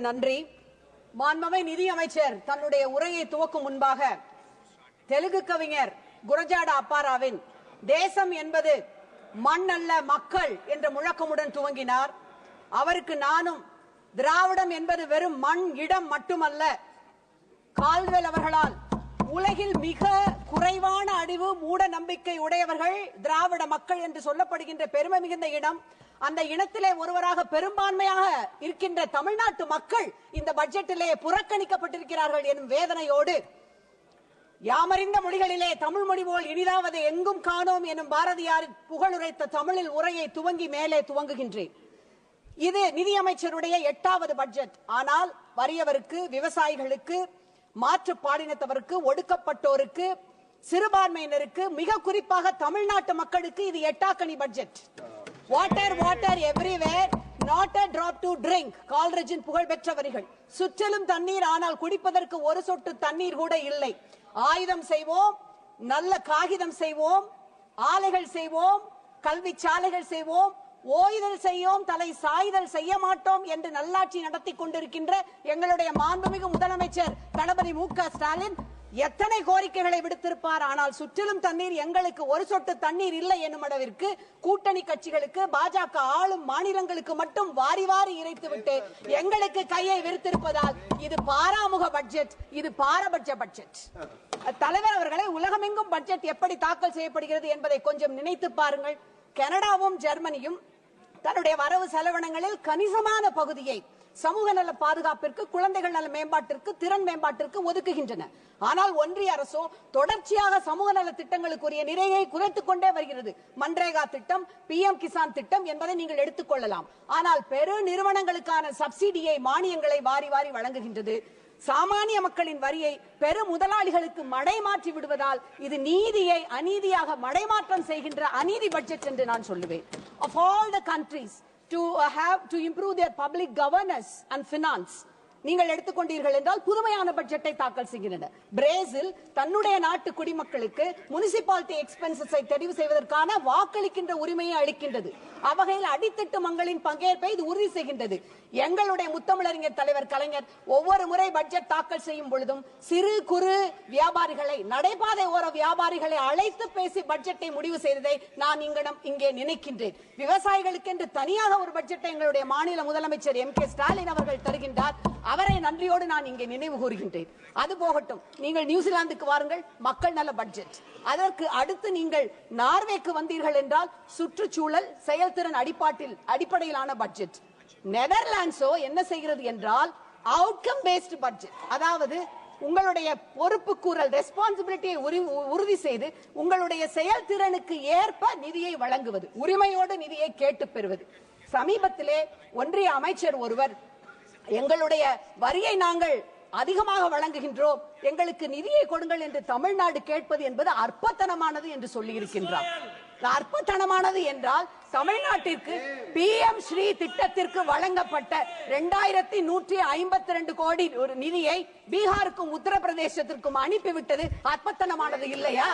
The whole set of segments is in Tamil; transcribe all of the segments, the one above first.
நன்றி. மாண்பமை நிதி அமைச்சர் தன்னுடைய உரையை துவக்கும் முன்பாக தெலுங்கு கவிஞர் குரஜாட அப்பாராவின் தேசம் என்பது மண் அல்ல மக்கள் என்ற முழக்கமுடன் துவங்கினார். அவருக்கு நானும் திராவிடம் என்பது வெறும் மண் இடம் மட்டுமல்ல கால்வெல் அவர்களால் உலகில் மிக குறைவான அறிவு மூட நம்பிக்கை உடையவர்கள் திராவிட மக்கள் என்று சொல்லப்படுகின்ற பெருமை மிகுந்த இனம் அந்த இனத்திலே ஒருவராக பெரும்பான்மையாக இருக்கின்ற தமிழ்நாட்டு மக்கள் இந்த பட்ஜெட்டிலே புறக்கணிக்கப்பட்டிருக்கிறார்கள் எனும் வேதனையோடு யாமறிந்த மொழிகளிலே தமிழ் மொழி போல் இனிதாவது எங்கும் காணோம் எனும் பாரதியார் புகழுரைத்த தமிழில் உரையை துவங்கி மேலே துவங்குகின்றேன். இது நிதியமைச்சருடைய எட்டாவது பட்ஜெட். ஆனால் வறியவருக்கு விவசாயிகளுக்கு மாற்று பாலினத்தவருக்கு ஒடுக்கப்பட்டோருக்கு சிறுபான்மையினருக்கு மிக குறிப்பாக தமிழ்நாட்டு மக்களுக்கு இது எட்டாக்கணி budget water water everywhere not a drop to drink கால்ரஜின் புகழ்பெற்ற வரிகள். சுற்றிலும் தண்ணீர் ஆனால் குடிப்பதற்கு ஒரு சொட்டு தண்ணீர் கூட இல்லை. ஆயுதம் செய்வோம் நல்ல காகிதம் செய்வோம் ஆலைகள் செய்வோம் கல்வி சாலைகள் செய்வோம் ஓய்தல் செய்யோம் தலை சாய்தல் செய்ய மாட்டோம் என்று நல்லாட்சி நடத்தி கொண்டிருக்கின்ற எங்களுடைய மாண்புமிகு முதலமைச்சர் தளபதி மு க ஸ்டாலின் எத்தனை கோரிக்கைகளை விடுத்திருப்பார்? ஆனால் சுற்றிலும் தண்ணீர் எங்களுக்கு ஒரு சொட்டு தண்ணீர் இல்லை என்னும் அளவிற்கு கூட்டணி கட்சிகளுக்கு பாஜக ஆளும் மாநிலங்களுக்கு மட்டும் வாரி வாரி இறைத்துவிட்டு எங்களுக்கு கையை விரித்திருப்பதால் இது பாராமுக பட்ஜெட் இது பாரபட்ச பட்ஜெட். தலைவர் அவர்களை உலகமெங்கும் பட்ஜெட் எப்படி தாக்கல் செய்யப்படுகிறது என்பதை கொஞ்சம் நினைத்து பாருங்கள். கனடாவும் ஜெர்மனியும் தன்னுடைய வரவு செலவினங்களில் கணிசமான பகுதியை சமூக நல பாதுகாப்பிற்கு குழந்தைகள் நல மேம்பாட்டிற்கு திறன் மேம்பாட்டிற்கு ஒதுக்குகின்றன. ஆனால் ஒன்றிய அரசோ தொடர்ச்சியாக சமூக நல திட்டங்களுக்குரிய நிறையை குறைத்துக் கொண்டே வருகிறது. மன்ரேகா திட்டம் பி எம் கிசான் திட்டம் என்பதை நீங்கள் எடுத்துக்கொள்ளலாம் ஆனால் பெரு நிறுவனங்களுக்கான சப்சிடியை மானியங்களை வாரி வாரி வழங்குகின்றது. சாமானிய மக்களின் வரியை பெரு முதலாளிகளுக்கு மடைமாற்றி விடுவதால் இது நீதியை அநீதியாக மடைமாற்றம் செய்கின்ற அநீதி பட்ஜெட் என்று நான் சொல்லுவேன். Of all the countries to have to improve their public governance and and நீங்கள் எடுத்துக்கொண்டீர்கள் என்றால் புதுமையான பட்ஜெட்டை தாக்கல் செய்கின்றன. பிரேசில் தன்னுடைய நாட்டு குடிமக்களுக்கு முனிசிபாலிட்டி எக்ஸ்பென்சஸை தெரிவு செய்வதற்கான வாக்களிக்கின்ற உரிமையை அளிக்கின்றது. அவகையில் அடித்தட்டு மங்களின் பங்கேற்பை இது உறுதி செய்கின்றது. எங்களுடைய முத்தமிழறிஞர் தலைவர் கலைஞர் ஒவ்வொரு முறை பட்ஜெட் தாக்கல் செய்யும் பொழுதும் சிறு குறு வியாபாரிகளை நடைபாதை ஓர வியாபாரிகளை அழைத்து பேசி பட்ஜெட்டை முடிவு செய்ததை நான் இங்கிடம் இங்கே நினைக்கின்றேன். விவசாயிகளுக்கு என்று தனியாக ஒரு பட்ஜெட்டை எங்களுடைய மாநில முதலமைச்சர் எம் கே ஸ்டாலின் அவர்கள் தருகின்றார். அவரை நன்றியோடு நான் இங்கே நினைவு கூறுகின்றேன். அது போகட்டும் நீங்கள் நியூசிலாந்துக்கு வாருங்கள் மக்கள் நல பட்ஜெட் அதற்கு அடுத்து நீங்கள் நார்வேக்கு வந்தீர்கள் என்றால் சுற்றுச்சூழல் செயல் செயல்திறன் அடிப்பாட்டில் அடிப்படையிலான பட்ஜெட் நெதர்லாண்ட்ஸோ என்ன செய்கிறது என்றால் அவுட்கம் பேஸ்ட் பட்ஜெட் அதாவது உங்களுடைய பொறுப்பு கூறல் ரெஸ்பான்சிபிலிட்டியை உறுதி செய்து உங்களுடைய செயல்திறனுக்கு ஏற்ப நிதியை வழங்குவது உரிமையோடு நிதியை கேட்டு பெறுவது. சமீபத்திலே ஒன்றிய அமைச்சர் ஒருவர் எங்களுடைய வரியை நாங்கள் அதிகமாக வழங்குகின்றோம். எங்களுக்கு நிதியை கொடுங்கள் என்று தமிழ்நாடு கேட்பது என்பது அற்பத்தனமானது என்று சொல்லி இருக்கின்றார் அற்பத்தனமானது என்றால் தமிழ்நாட்டிற்கு பி எம் ஸ்ரீ திட்டத்திற்கு வழங்கப்பட்ட இரண்டாயிரத்தி நூற்றி ஐம்பத்தி ரெண்டு கோடி ஒரு நிதியை பீகாருக்கும் உத்தரப்பிரதேசத்திற்கும் அனுப்பிவிட்டது அற்பத்தனமானது இல்லையா?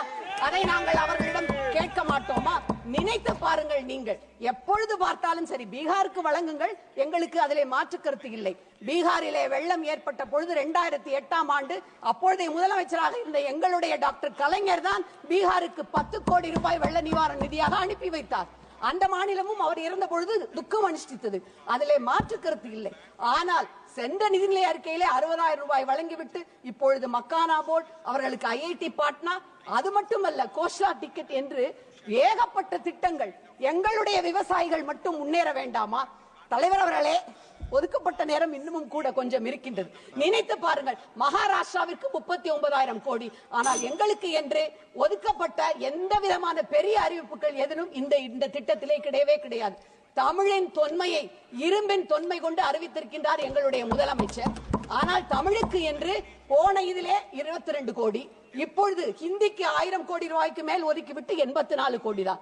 அதை நாங்கள் அவர்களிடம் கேட்க மாட்டோமா? நினைத்து பாருங்கள் நீங்கள். எப்பொழுது பார்த்தாலும் சரி பீகாருக்கு வழங்குங்கள். எங்களுக்கு அதிலே மாற்று கருத்து இல்லை. பீகாரிலே வெள்ளம் ஏற்பட்ட பொழுது இரண்டாயிரத்தி எட்டாம் ஆண்டு அப்பொழுதைய முதலமைச்சராக இருந்த எங்களுடைய டாக்டர் கலைஞர் தான் பீகாருக்கு பத்து கோடி ரூபாய் வெள்ள நிவாரண நிதியாக அனுப்பி வைத்தார். அந்த மாநிலமும் அவர் இறந்த பொழுது துக்கம் அனுஷ்டித்தது. அதிலே மாற்று கருத்து இல்லை. ஆனால் சென்ற நிதிநிலை அறிக்கையிலே அறுபதாயிரம் ரூபாய் வழங்கிவிட்டு இப்பொழுது மக்கானா போர்டு அவர்களுக்கு ஐஐடி பாட்னா அது மட்டுமல்ல கோஷா டிக்கெட் என்று ஏகப்பட்ட திட்டங்கள். எங்களுடைய விவசாயிகள் மட்டும் முன்னேற வேண்டாமா? தலைவர் அவர்களே ஒதுக்கப்பட்ட நேரம் இன்னமும் கூட கொஞ்சம் இருக்கின்றது. நினைத்து பாருங்கள் மகாராஷ்டிராவிற்கு முப்பத்தி ஒன்பதாயிரம் கோடி. ஆனால் எங்களுக்கு என்று ஒதுக்கப்பட்ட எந்த விதமான பெரிய அறிவிப்புகள் எதிலும் இந்த இந்த திட்டத்திலே கிடையவே கிடையாது. தமிழின் தொன்மையை இரும்பின் தொன்மை கொண்டு அறிவித்திருக்கின்றார் எங்களுடைய முதலமைச்சர். தமிழுக்கு என்று போன இதிலே இருபத்தி ரெண்டு கோடி இப்பொழுது ஹிந்திக்கு ஆயிரம் கோடி ரூபாய்க்கு மேல் ஒதுக்கிவிட்டு எண்பத்தி நாலு கோடி தான்.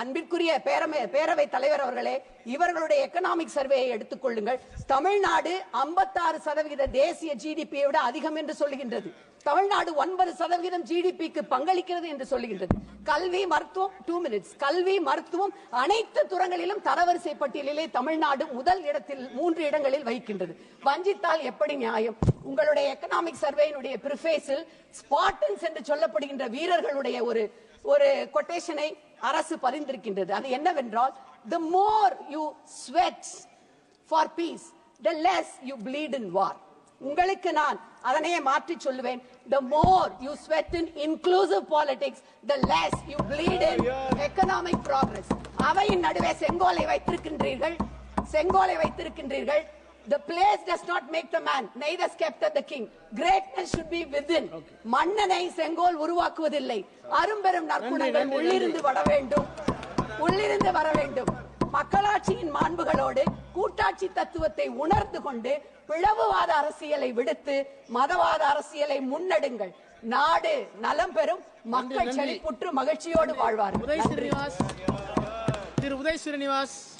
அன்பிற்குரிய பேரமை பேரவை தலைவர் அவர்களே இவர்களுடைய எக்கனாமிக் சர்வேயை எடுத்துக் கொள்ளுங்கள். தமிழ்நாடு 56% சதவிகித தேசிய ஜிடிபியை விட அதிகம் என்று சொல்லுகின்றது. தமிழ்நாடு ஒன்பது சதவீதம் ஜிடிபிக்கு பங்களிக்கிறது என்று சொல்லுகின்றது. கல்வி மருத்துவம் டூ மினிட்ஸ் கல்வி மருத்துவம் அனைத்து துறங்களிலும் தரவரிசை பட்டியலிலே தமிழ்நாடு முதல் இடத்தில் மூன்று இடங்களில் வகிக்கின்றது. வஞ்சித்தால் எப்படி நியாயம்? உங்களுடைய எக்கனாமிக் சர்வேயினுடைய பிரிஃபேஸில் ஸ்பாட்டன்ஸ் என்று சொல்லப்படுகின்ற வீரர்களுடைய ஒரு ஒரு கொட்டேஷனை அரசு பதிந்திருக்கின்றது அது என்னவென்றால் the more you sweats for peace the less you bleed in war உங்களுக்கு நான் அதனையே மாற்றி சொல்லுவேன் the more you sweat in inclusive politics the less you bleed in economic progress அவையின் நடுவே செங்கோலை வைத்திருக்கின்றீர்கள் செங்கோலை வைத்திருக்கின்றீர்கள் The place does not make the man, neither scepter the king. Greatness should be within. மன்னனை செங்கோல் உருவாக்குவதில்லை அரும்பெரும் நற்குணங்கள் உள்ளிருந்து வர வேண்டும் உள்ளிருந்து வர வேண்டும் மக்களாட்சியின் மாண்புகளோடு கூட்டாட்சி தத்துவத்தை உணர்ந்து கொண்டு பிளவுவாத அரசியலை விடுத்து மதவாத அரசியலை முன்னெடுங்கள். நாடு நலம் பெறும். மக்கள். செழிப்புற்று மகிழ்ச்சியோடு வாழ்வார்கள். உதய் நன்றி. ஸ்ரீனிவாஸ். திரு உதய் ஸ்ரீனிவாஸ்.